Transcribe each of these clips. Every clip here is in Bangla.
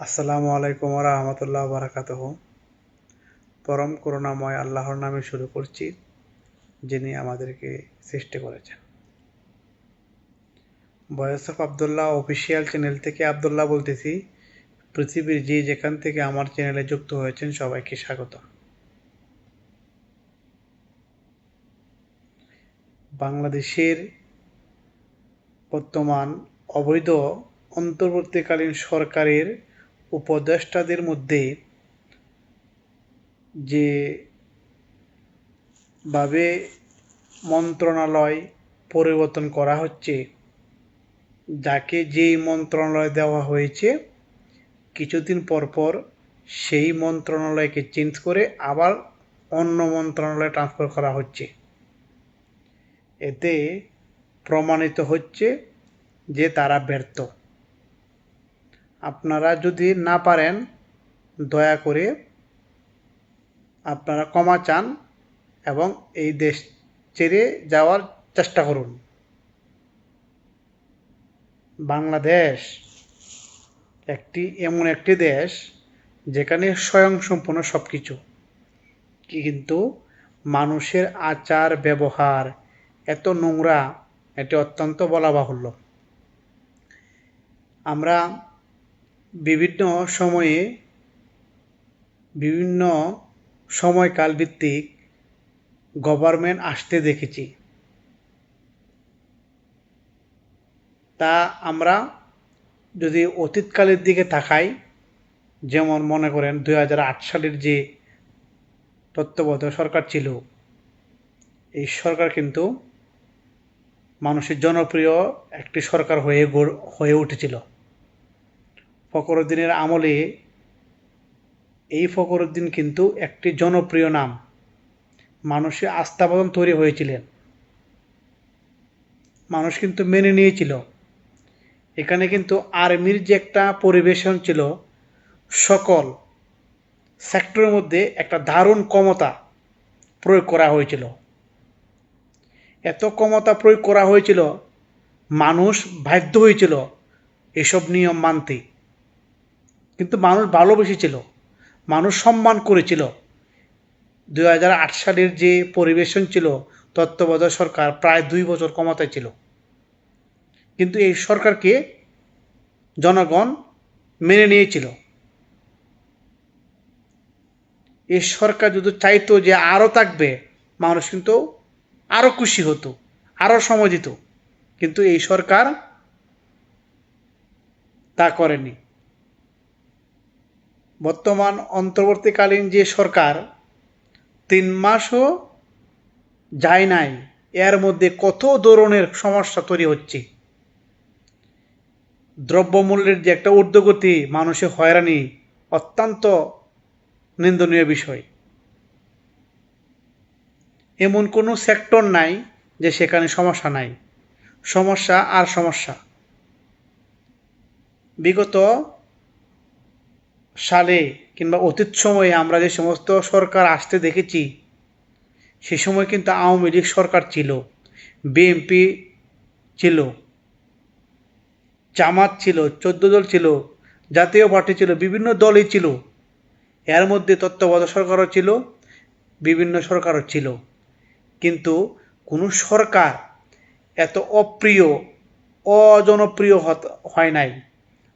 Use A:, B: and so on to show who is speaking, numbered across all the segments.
A: আসসালামু আলাইকুম রহমতুল্লাহ বারাকাত পরম করুণাময় আল্লাহর নামে শুরু করছি, যিনি আমাদেরকে সৃষ্টি করেছেন। বয়স অফ আবদুল্লাহ অফিসিয়াল চ্যানেল থেকে আবদুল্লাহ বলতেছি, পৃথিবীর যে যেখান থেকে আমার চ্যানেলে যুক্ত হয়েছেন, সবাইকে স্বাগত। বাংলাদেশের বর্তমান অবৈধ অন্তর্বর্তীকালীন সরকারের উপদেষ্টাদের মধ্যে যে ভাবে মন্ত্রণালয় পরিবর্তন করা হচ্ছে, যাকে যেই মন্ত্রণালয় দেওয়া হয়েছে, কিছুদিন পর পর সেই মন্ত্রণালয়কে চেঞ্জ করে আবার অন্য মন্ত্রণালয়ে ট্রান্সফার করা হচ্ছে। এতে প্রমাণিত হচ্ছে যে তারা ব্যর্থ। আপনারা যদি না পারেন, দয়া করে আপনারা ক্ষমা চান এবং এই দেশ ছেড়ে যাওয়ার চেষ্টা করুন। বাংলাদেশ একটি এমন একটি দেশ যেখানে স্বয়ংসম্পূর্ণ সব কিছু কিন্তু মানুষের আচার ব্যবহার, এত নোংরা, এটি অত্যন্ত বলা বাহুল্য আমরা বিভিন্ন সময়ে বিভিন্ন সময়কাল ভিত্তিক গভর্নমেন্ট আসতে দেখেছি। তা আমরা যদি অতীতকালের দিকে তাকাই, যেমন মনে করেন দু হাজার আট সালের যে তত্ত্বাবধায়ক সরকার ছিল, এই সরকার কিন্তু মানুষের জনপ্রিয় একটি সরকার হয়ে হয়ে উঠেছিল। ফখরুদ্দিনের আমলে এই ফখরুদ্দিন কিন্তু একটি জনপ্রিয় নাম। মানুষের আস্থাবাদন তৈরি হয়েছিলেন। মানুষ কিন্তু মেনে নিয়েছিল। এখানে কিন্তু আর্মির যে একটা পরিবেশন ছিল, সকল সেক্টরের মধ্যে একটা দারুণ ক্ষমতা প্রয়োগ করা হয়েছিল। এত ক্ষমতা প্রয়োগ করা হয়েছিল, মানুষ বাধ্য হয়েছিল এসব নিয়ম মানতে। কিন্তু মানুষ ভালোবেসেছিল, মানুষ সম্মান করেছিল। দুই হাজার আট সালের যে পরিবেশন ছিল, তত্ত্বাবধায়ক সরকার প্রায় দুই বছর ক্ষমতায় ছিল। কিন্তু এই সরকারকে জনগণ মেনে নিয়েছিল। এই সরকার যদি চাইতো যে আরও থাকবে, মানুষ কিন্তু আরও খুশি হতো আরও সময় দিত। কিন্তু এই সরকার তা করেনি। বর্তমান অন্তর্বর্তীকালীন যে সরকার, তিন মাসও যায় নাই। এর মধ্যে কত ধরনের সমস্যা তৈরি হচ্ছে? দ্রব্যমূল্যের যে একটা ঊর্ধ্বগতি মানুষের হয়রানি অত্যন্ত নিন্দনীয় বিষয়। এমন কোনো সেক্টর নাই যে সেখানে সমস্যা নাই। সমস্যা আর সমস্যা। বিগত সালে কিংবা অতীত সময়ে আমরা যে সমস্ত সরকার আসতে দেখেছি, সে সময় কিন্তু আওয়ামী লীগ সরকার ছিল, বিএনপি ছিল, জামাত ছিল, চোদ্দ দল ছিল, জাতীয় পার্টি ছিল, বিভিন্ন দলই ছিল। এর মধ্যে তত্ত্বাবধায়ক সরকারও ছিল, বিভিন্ন সরকারও ছিল। কিন্তু কোনো সরকার এত অপ্রিয়, অজনপ্রিয় হয় নাই।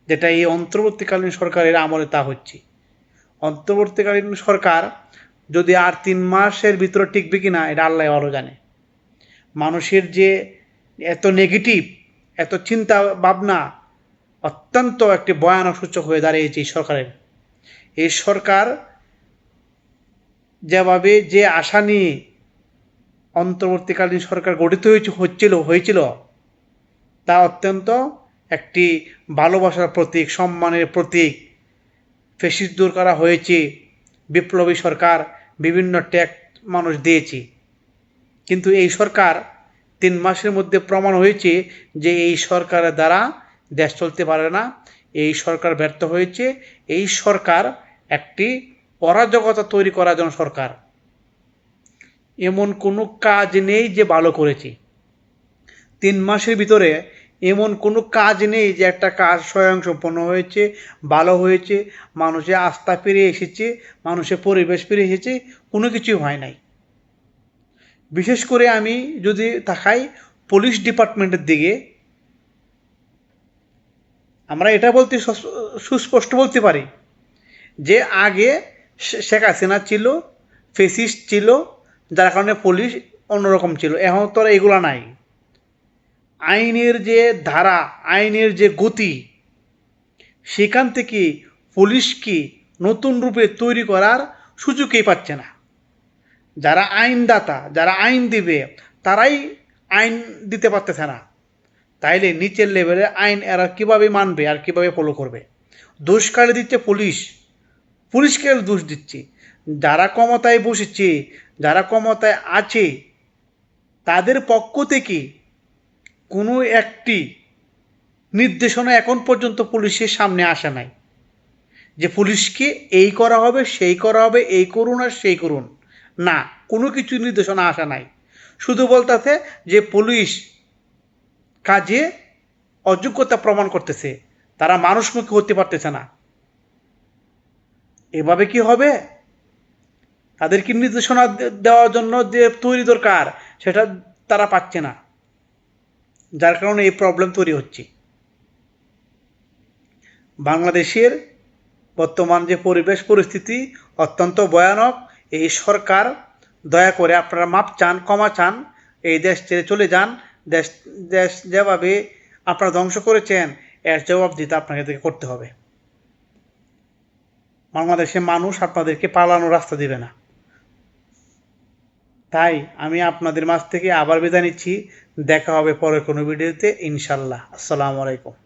A: যেটা এই অন্তর্বর্তীকালীন সরকারের আমলে তা হচ্ছে। অন্তর্বর্তীকালীন সরকার যদি আর তিন মাসের ভিতরে টিকবে কি না এটা আল্লাহ আরও জানে। মানুষের যে এত নেগেটিভ এত চিন্তা ভাবনা অত্যন্ত একটি ভয়ানক সূচক হয়ে দাঁড়িয়েছে এই সরকারের। এই সরকার যেভাবে যে আশা নিয়ে অন্তর্বর্তীকালীন সরকার গঠিত হয়েছে, হচ্ছিল, হয়েছিল, তা অত্যন্ত একটি ভালোবাসার প্রতীক, সম্মানের প্রতীক। ফেসিস দূর করা হয়েছে। বিপ্লবী সরকার বিভিন্ন ট্যাক্স মানুষ দিয়েছে। কিন্তু এই সরকার তিন মাসের মধ্যে প্রমাণ হয়েছে যে এই সরকারের দ্বারা দেশ চলতে পারে না। এই সরকার ব্যর্থ হয়েছে। এই সরকার একটি অরাজকতা তৈরি করার জন্য সরকার। এমন কোনো কাজ নেই যে ভালো করেছে। তিন মাসের ভিতরে এমন কোনো কাজ নেই যে একটা কাজ স্বয়ং সম্পন্ন হয়েছে, ভালো হয়েছে, মানুষের আস্থা ফিরে এসেছে, মানুষের পরিবেশ ফিরে এসেছে, কোনো কিছুই হয় নাই। বিশেষ করে আমি যদি তাকাই পুলিশ ডিপার্টমেন্টের দিকে, আমরা এটা বলতে সুস্পষ্ট বলতে পারি যে আগে শেখ হাসিনা ছিল, ফেসিস্ট ছিল, যার কারণে পুলিশ অন্যরকম ছিল। এখন তো এগুলো নাই। আইনের যে ধারা, আইনের যে গতি, সেখান থেকে পুলিশকে নতুন রূপে তৈরি করার সুযোগই পাচ্ছে না। যারা আইনদাতা, যারা আইন দিবে, তারাই আইন দিতে পারতেছে না। তাইলে নিচের লেভেলের আইন এরা কীভাবে মানবে আর কীভাবে ফলো করবে? দোষ কাড়ে দিচ্ছে পুলিশ? পুলিশকে দোষ দিচ্ছে। যারা ক্ষমতায় বসেছে, যারা ক্ষমতায় আছে, তাদের পক্ষ থেকে কোনো একটি নির্দেশনা এখন পর্যন্ত পুলিশের সামনে আসে নাই। যে পুলিশকে এই করা হবে, সেই করা হবে, এই করুন আর সেই করুন। না, কোনো কিছু নির্দেশনা আসা নাই। শুধু বলতেছে যে পুলিশ কাজে অযোগ্যতা প্রমাণ করতেছে। তারা মানুষমুখী হতে পারতেছে না। এভাবে কি হবে? তাদেরকে নির্দেশনা দেওয়ার জন্য যে তৈরি দরকার, সেটা তারা পাচ্ছে না। যার কারণে এই প্রবলেম তৈরি হচ্ছে। বাংলাদেশের বর্তমান যে পরিবেশ পরিস্থিতি অত্যন্ত ভয়ানক। এই সরকার, দয়া করে আপনারা মাপ চান ক্ষমা চান, এই দেশ ছেড়ে চলে যান। দেশ দেশ যেভাবে আপনারা ধ্বংস করেছেন, এর জবাব দিতে আপনাকে করতে হবে। বাংলাদেশের মানুষ আপনাদেরকে পালানোর রাস্তা দিবে না। তাই আমি আপনাদের মাছ থেকে আবার বিদায় নিচ্ছি। দেখা হবে পরের কোনো ভিডিওতে, ইনশাল্লাহ। আসসালামু আলাইকুম।